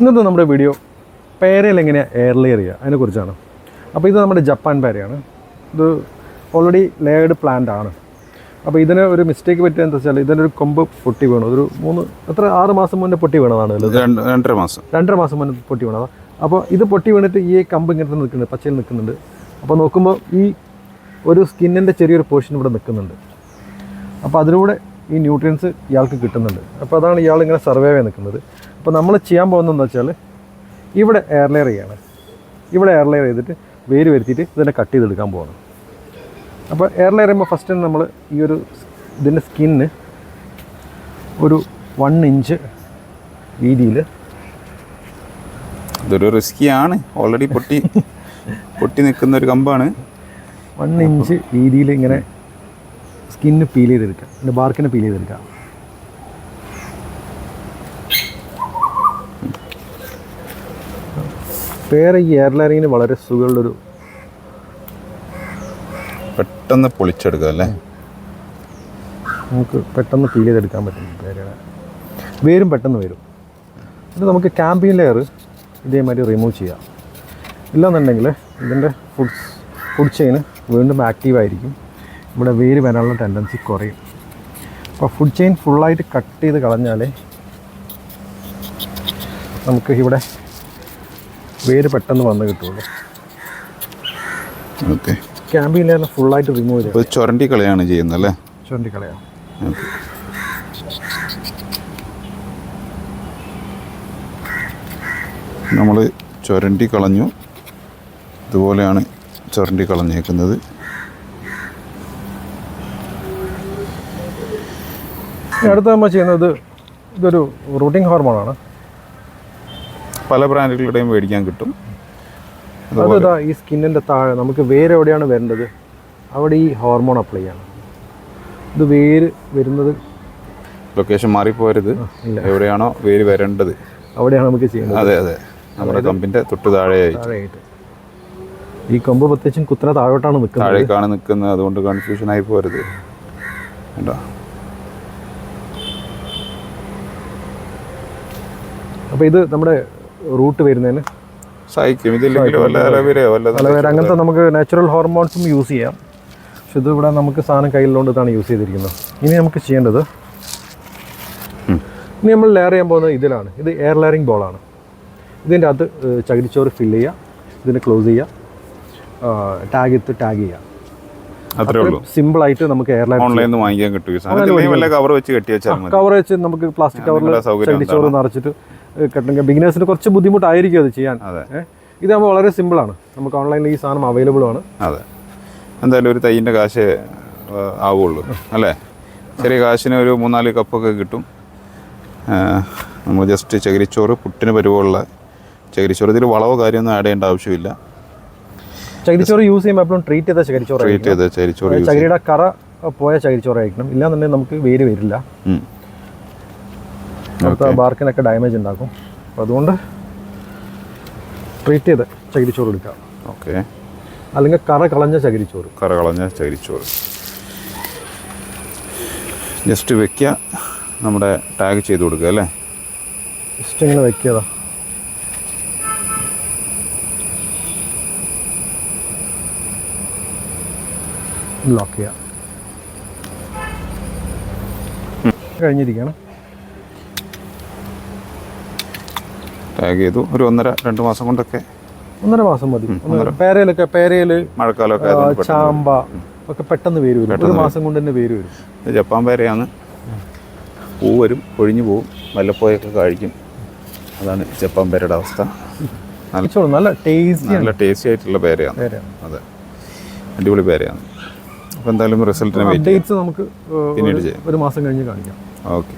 ഇന്നത്തെ നമ്മുടെ വീഡിയോ പേരയിൽ എങ്ങനെയാണ് എയർ ലെയർ ചെയ്യുക? അതിനെക്കുറിച്ചാണ് അപ്പോൾ ഇത് നമ്മുടെ ജപ്പാൻ പേരയാണ്. ഇത് ഓൾറെഡി ലെയർഡ് പ്ലാന്റ് ആണ്. അപ്പോൾ ഇതിന് ഒരു മിസ്റ്റേക്ക് പറ്റിയത് എന്താ വെച്ചാൽ ഇതിനൊരു കൊമ്പ് പൊട്ടി വീണു. ഒരു മൂന്ന് എത്ര ആറ് മാസം മുന്നേ പൊട്ടി വീണതാണ് രണ്ടര മാസം. രണ്ടര മാസം മുന്നേ പൊട്ടി വീണതാണ് അപ്പോൾ ഇത് പൊട്ടി വീണിട്ട് ഈ കമ്പ് ഇങ്ങനത്തെ നിൽക്കുന്നുണ്ട് പച്ചയിൽ നിൽക്കുന്നുണ്ട്. അപ്പോൾ നോക്കുമ്പോൾ ഈ ഒരു സ്കിന്നിന്റെ ചെറിയൊരു പോർഷൻ ഇവിടെ നിൽക്കുന്നുണ്ട്. അപ്പോൾ അതിലൂടെ ഈ ന്യൂട്രിയൻസ് ഇയാൾക്ക് കിട്ടുന്നുണ്ട്. അപ്പോൾ അതാണ് ഇയാൾ ഇങ്ങനെ സർവേ ചെയ്ത് നിൽക്കുന്നത്. അപ്പോൾ നമ്മൾ ചെയ്യാൻ പോകുന്നതെന്ന് വെച്ചാൽ ഇവിടെ എയർലെയർ ചെയ്യാണ്. ഇവിടെ എയർലെയർ ചെയ്തിട്ട് വേര് വരുത്തിയിട്ട് ഇതിനെ കട്ട് ചെയ്തെടുക്കാൻ പോകണം അപ്പോൾ എയർലെയർ ചെയ്യുമ്പോൾ ഫസ്റ്റ് നമ്മൾ ഈ ഒരു ഇതിന്റെ സ്കിന്ന് ഒരു വൺ ഇഞ്ച് വീതിയിൽ ഇതൊരു റിസ്കി ആണ്. ഓൾറെഡി പൊട്ടി പൊട്ടി നിൽക്കുന്ന ഒരു കമ്പാണ്. വൺ ഇഞ്ച് വീതിയിൽ ഇങ്ങനെ സ്കിന്ന് പീൽ ചെയ്തെടുക്കുക അതിന്റെ ബാർക്കിനെ പീൽ ചെയ്തെടുക്കുക വേറെ ഈ എയർലൈനിങ്ങിന് വളരെ സുഖമുള്ളൊരു പെട്ടെന്ന് പൊളിച്ചെടുക്കുക അല്ലേ? നമുക്ക് പെട്ടെന്ന് ഫീൽ ചെയ്തെടുക്കാൻ പറ്റും പേരയുടെ വേരും പെട്ടെന്ന് വരും. ഇത് നമുക്ക് ക്യാമ്പിംഗ് ലെയർ ഇതേമാതിരി റിമൂവ് ചെയ്യാം. ഇല്ലാന്നുണ്ടെങ്കിൽ ഇതിന്റെ ഫുഡ്സ് ഫുഡ് ചെയിന് വീണ്ടും ആക്റ്റീവ് ഇവിടെ വേര് വരാനുള്ള ടെൻഡൻസി കുറയും. അപ്പോൾ ഫുഡ് ചെയിൻ ഫുള്ളായിട്ട് കട്ട് ചെയ്ത് കളഞ്ഞാൽ നമുക്ക് ഇവിടെ വേര് പെട്ടെന്ന് വന്ന് കിട്ടുള്ളൂ. ഓക്കെ. ക്യാമ്പിൽ തന്നെ ഫുള്ളായിട്ട് റിമൂവ് ചെയ്യുക അപ്പോൾ ചുരണ്ടി കളയാണ് ചെയ്യുന്നത് അല്ലേ? ചുരണ്ടി കളയാണ്. നമ്മൾ ചുരണ്ടി കളഞ്ഞു. ഇതുപോലെയാണ് ചുരണ്ടി കളഞ്ഞേക്കുന്നത്. അടുത്ത നമ്മൾ ചെയ്യുന്നത് ഇതൊരു റൂട്ടിംഗ് ഹോർമോണാണ് പല ബ്രാൻഡുകളുടെയും മേടിക്കാൻ കിട്ടും. അതാ ഈ സ്കിന്നിന്റെ താഴെ നമുക്ക് വേര് എവിടെയാണ് വരേണ്ടത്? അവിടെ ഈ ഹോർമോൺ അപ്ലൈ ചെയ്യണം. ഇത് വേര് വരുന്നത് ലൊക്കേഷൻ മാറിപ്പോരുത്. എവിടെയാണോ വേര് വരേണ്ടത്. അവിടെയാണ് നമുക്ക് ചെയ്യുന്നത്. അതെ അതെ. നമ്മുടെ കമ്പിന്റെ തൊട്ട് താഴെയായി. താഴെയായിട്ട്. ഈ കൊമ്പ് പ്രത്യേകിച്ചും കുത്തനെ താഴോട്ടാണ് നിൽക്കുന്നത്. താഴേക്കാണ് നിൽക്കുന്നത്. അതുകൊണ്ട് കൺഫ്യൂഷൻ ആയി പോരുത്. കേട്ടോ അപ്പോൾ ഇത് നമ്മുടെ റൂട്ട് വരുന്നതിന് സഹായിക്കും ഇതില്ലെങ്കിൽ വല്ല വല്ല അങ്ങനത്തെ നമുക്ക് നാച്ചുറൽ ഹോർമോൺസും യൂസ് ചെയ്യാം. പക്ഷെ ഇത് ഇവിടെ നമുക്ക് സാധനം കയ്യിലുകൊണ്ട് ഇതാണ് യൂസ് ചെയ്തിരിക്കുന്നത്. ഇനി നമുക്ക് ചെയ്യേണ്ടത് ഇനി നമ്മൾ ലെയർ ചെയ്യാൻ പോകുന്നത് ഇതിലാണ്. ഇത് എയർ ലെയറിംഗ് ബോളാണ് ഇതിന്റെ അകത്ത് ചകിരിച്ചോറ് ഫില്ല് ചെയ്യുക. ഇതിനെ ക്ലോസ് ചെയ്യുക. ടാഗ് ഇട്ട് ടാഗ് ചെയ്യുക. സിമ്പിൾ ആയിട്ട് നമുക്ക് ഓൺലൈനിൽ നിന്ന് വാങ്ങിക്കാൻ കിട്ടും കവർ വെച്ച് കെട്ടി വെച്ചാൽ കവർ വെച്ച് നമുക്ക് പ്ലാസ്റ്റിക് കവറിൽ ചകിരിച്ചോറ് നിറച്ചിട്ട് കെട്ടണമെങ്കിൽ ബിഗിനേഴ്സിന് കുറച്ച് ബുദ്ധിമുട്ടായിരിക്കും അത് ചെയ്യാൻ. അതെ. ഇതാകുമ്പോൾ വളരെ സിമ്പിളാണ് നമുക്ക് ഓൺലൈനിൽ ഈ സാധനം അവൈലബിൾ ആണ്. അതെ. എന്തായാലും ഒരു തൈന്റെ കാശ് ആവുള്ളൂ. അല്ലേ? ചെറിയ കാശിന് ഒരു മൂന്നാൽ കപ്പൊക്കെ കിട്ടും. നമ്മൾ ജസ്റ്റ് ചകിരിച്ചോറ് പുട്ടിന് പരുവമുള്ള ചകിരിച്ചോറ്. ഇതിൽ വളവോ കാര്യമൊന്നും ആഡ് ചെയ്യേണ്ട ആവശ്യമില്ല. ചകിരിച്ചോറ് യൂസ് ചെയ്യുമ്പോൾ എപ്പോഴും ട്രീറ്റ് ചെയ്ത ചകിരിച്ചോറ് ട്രീറ്റ് ചെയ്ത ചകിരിച്ചോറ് ചകിരിയുടെ കറ പോയ ചകിരിച്ചോറ് ആയിരിക്കണം ഇല്ലാന്നുണ്ടെങ്കിൽ നമുക്ക് വേര് വരില്ല. അടുത്ത ബാർക്കിനൊക്കെ ഡാമേജ് ഉണ്ടാക്കും. അപ്പോൾ അതുകൊണ്ട് ട്രീറ്റ് ചെയ്ത് ചകിരിച്ചോറ് എടുക്കാം ഓക്കെ അല്ലെങ്കിൽ കറ കളഞ്ഞ ചകിരിച്ചോറ്. കറ കളഞ്ഞ ചകിരിച്ചോറ്. ജസ്റ്റ് വെക്കുക. നമ്മുടെ ടാഗ് ചെയ്ത് കൊടുക്കുക അല്ലേ? ജസ്റ്റ് ഇങ്ങനെ വെക്കുക ലോക്ക് ചെയ്യാം കഴിഞ്ഞിരിക്കുകയാണ്. ടാഗ് ചെയ്തു. ഒരു ഒന്നര രണ്ട് മാസം കൊണ്ടൊക്കെ ഒന്നര മാസം മതി. പേരയിലൊക്കെ പേരയിൽ മഴക്കാലമൊക്കെ ചാമ്പ ഒക്കെ പെട്ടെന്ന് വേര് വരും. ഒരു മാസം കൊണ്ട് തന്നെ വേര് വരും. ജപ്പാൻ പേരയാണ്. പൂ വരും കൊഴിഞ്ഞു പോവും വല്ലപ്പോയൊക്കെ കഴിക്കും. അതാണ് ജപ്പാൻ പേരയുടെ അവസ്ഥ. നല്ല ടേസ്റ്റി നല്ല ടേസ്റ്റി ആയിട്ടുള്ള പേരയാണ്. അതെ. അടിപൊളി പേരയാണ്. അപ്പോൾ എന്തായാലും റിസൾട്ടിന് വെയിറ്റ് നമുക്ക് പിന്നീട് ചെയ്യാം. ഒരു മാസം കഴിഞ്ഞ് കാണിക്കാം. ഓക്കെ.